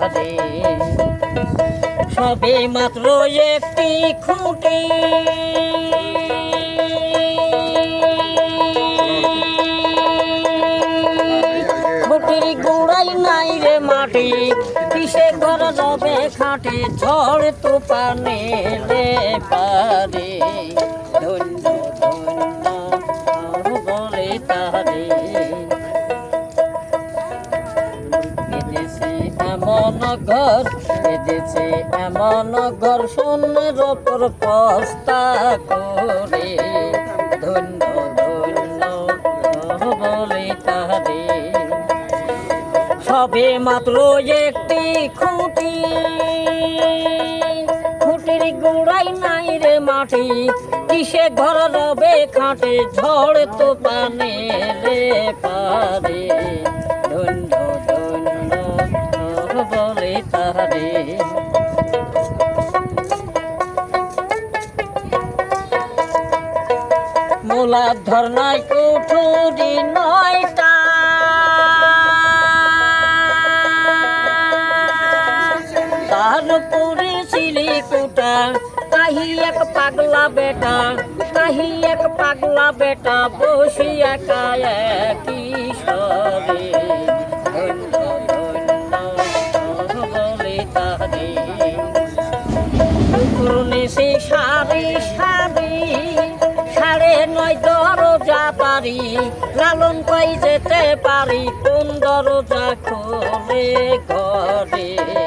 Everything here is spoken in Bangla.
তারে সবে মাত্র একটি খুঁটি। খুঁটির গোড়াই নাই রে মাটি, কিসে ঘর যাবে খাটে ঝড় তুফানে রে পারে? এমন ঘর এদেশে এমন ঘর শূন্যের ওপর পস্তা করে। ধন্য ধন্য বলে তারে সবে মাত্র একটি খুঁটি। খুঁটির গোড়াই নাই রে মাটি। কিসে ঘর রবে খাটে ঝড় তো পানে রে পারে। মোলার ধর্নায় কুঠুরি নয়টা। তার পুরি সিলি কুটা কাহি এক পাগলা বেটা কাহি এক পাগলা বেটা, বসি একা কিশোরে বলে পারি লালন পাই যেতে পারি কোন দরজা খোলে ঘরে?